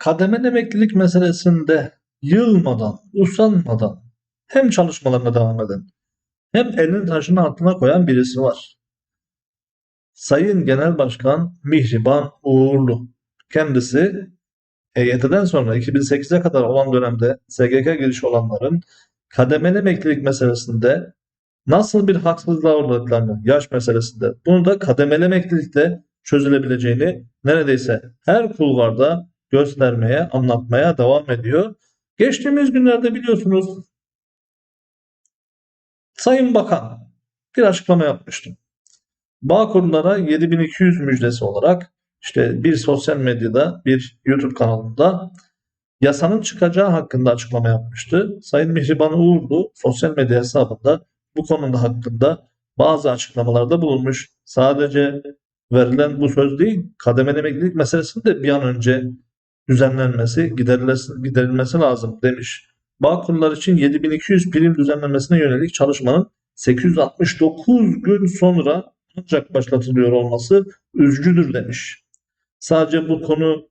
kademeli emeklilik meselesinde yılmadan, usanmadan hem çalışmalarına devam eden hem elini taşın altına koyan birisi var. Sayın Genel Başkan Mihriban Uğurlu. Kendisi EYT'den sonra 2008'e kadar olan dönemde SGK girişi olanların kademeli emeklilik meselesinde nasıl bir haksızlığa uğradıklarını, yaş meselesinde, bunu da kademeli emeklilikte çözülebileceğini neredeyse her kulvarda göstermeye, anlatmaya devam ediyor. Geçtiğimiz günlerde biliyorsunuz Sayın Bakan bir açıklama yapmıştı. Bağkurlara 7200 müjdesi olarak işte bir sosyal medyada, bir YouTube kanalında yasanın çıkacağı hakkında açıklama yapmıştı. Sayın Mihriban Uğurlu sosyal medya hesabında bu konuda hakkında bazı açıklamalarda bulunmuş. Sadece verilen bu söz değil, kademeli emeklilik meselesinin de bir an önce düzenlenmesi, giderilmesi, giderilmesi lazım demiş. Bağkurlar için 7200 prim düzenlenmesine yönelik çalışmanın 869 gün sonra ancak başlatılıyor olması üzücüdür demiş. Sadece bu konu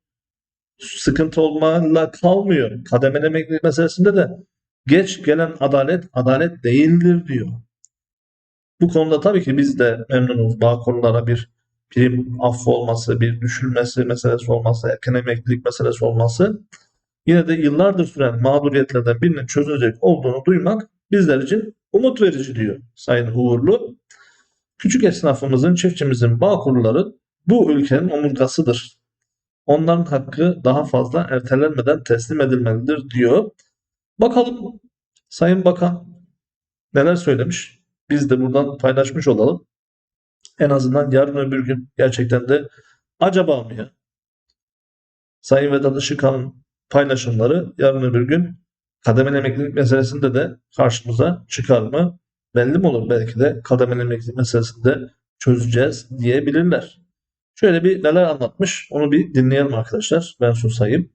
sıkıntı olmayla kalmıyor. Kademeli emeklilik meselesinde de geç gelen adalet adalet değildir diyor. Bu konuda tabii ki biz de memnunuz. Bağkurlara bir prim affı olması, bir düşülmesi meselesi olması, erken emeklilik meselesi olması yine de yıllardır süren mağduriyetlerden birinin çözülecek olduğunu duymak bizler için umut verici diyor Sayın Uğurlu. Küçük esnafımızın, çiftçimizin, bağkurların bu ülkenin omurgasıdır. Onların hakkı daha fazla ertelenmeden teslim edilmelidir diyor. Bakalım Sayın Bakan neler söylemiş. Biz de buradan paylaşmış olalım. En azından yarın öbür gün gerçekten de acaba mı ya? Sayın Vedat Işıkhan'ın paylaşımları yarın öbür gün kademeli emeklilik meselesinde de karşımıza çıkar mı? Belli mi olur? Belki de kademeli emeklilik meselesinde çözeceğiz diyebilirler. Şöyle bir neler anlatmış onu bir dinleyelim arkadaşlar. Ben susayım.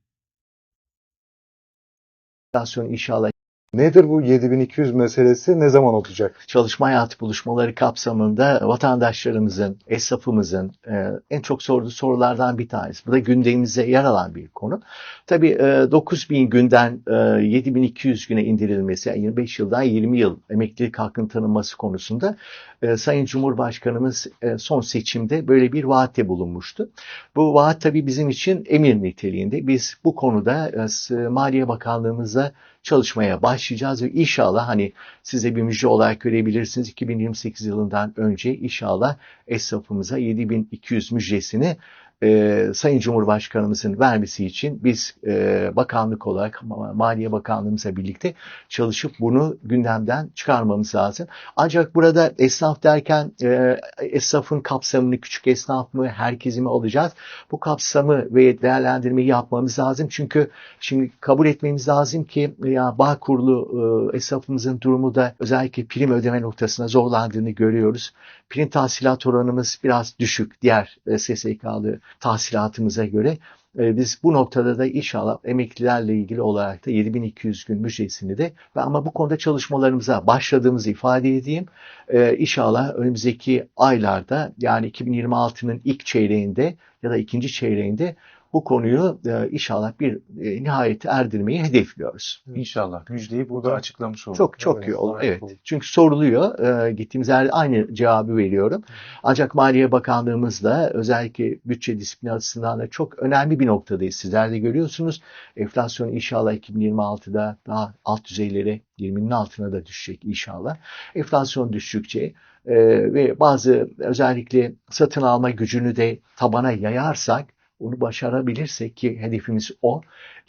inşallah Nedir bu 7200 meselesi? Ne zaman olacak? çalışma hayatı buluşmaları kapsamında vatandaşlarımızın, esnafımızın e, en çok sorduğu sorulardan bir tanesi. Bu da gündemimize yer alan bir konu. Tabii e, 9000 günden e, 7200 güne indirilmesi, yani 25 yıldan 20 yıl emeklilik hakkının tanınması konusunda e, Sayın Cumhurbaşkanımız e, son seçimde böyle bir vaatte bulunmuştu. Bu vaat tabii bizim için emir niteliğinde. Biz bu konuda e, Maliye Bakanlığımızla çalışmaya başlayacağız ve inşallah hani size bir müjde olarak görebilirsiniz. 2028 yılından önce inşallah esnafımıza 7200 müjdesini e, Sayın Cumhurbaşkanımızın vermesi için biz e, bakanlık olarak Ma- Maliye Bakanlığımızla birlikte çalışıp bunu gündemden çıkarmamız lazım. Ancak burada esnaf derken e, esnafın kapsamını küçük esnaf mı herkesi mi alacağız? Bu kapsamı ve değerlendirmeyi yapmamız lazım. Çünkü şimdi kabul etmemiz lazım ki ya bağ kurulu e, esnafımızın durumu da özellikle prim ödeme noktasına zorlandığını görüyoruz. Prim tahsilat oranımız biraz düşük diğer e, SSK'lı tahsilatımıza göre. E, Biz bu noktada da inşallah emeklilerle ilgili olarak da 7200 gün müjdesini de ve ama bu konuda çalışmalarımıza başladığımızı ifade edeyim. E, İnşallah önümüzdeki aylarda yani 2026'nın ilk çeyreğinde ya da ikinci çeyreğinde bu konuyu e, inşallah bir e, nihayete erdirmeyi hedefliyoruz. İnşallah. Müjdeyi burada açıklamış olduk. Çok çok iyi olur. Evet. Çünkü soruluyor. Ee, gittiğimiz yerde aynı cevabı veriyorum. Ancak Maliye Bakanlığımızla özellikle bütçe disiplini açısından da çok önemli bir noktadayız. Sizler de görüyorsunuz. Enflasyon inşallah 2026'da daha alt düzeylere 20'nin altına da düşecek inşallah. Enflasyon düştükçe e, ve bazı özellikle satın alma gücünü de tabana yayarsak onu başarabilirsek ki hedefimiz o.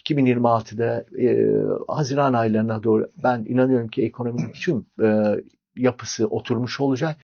2026'da e, Haziran aylarına doğru ben inanıyorum ki ekonominin tüm e, yapısı oturmuş olacak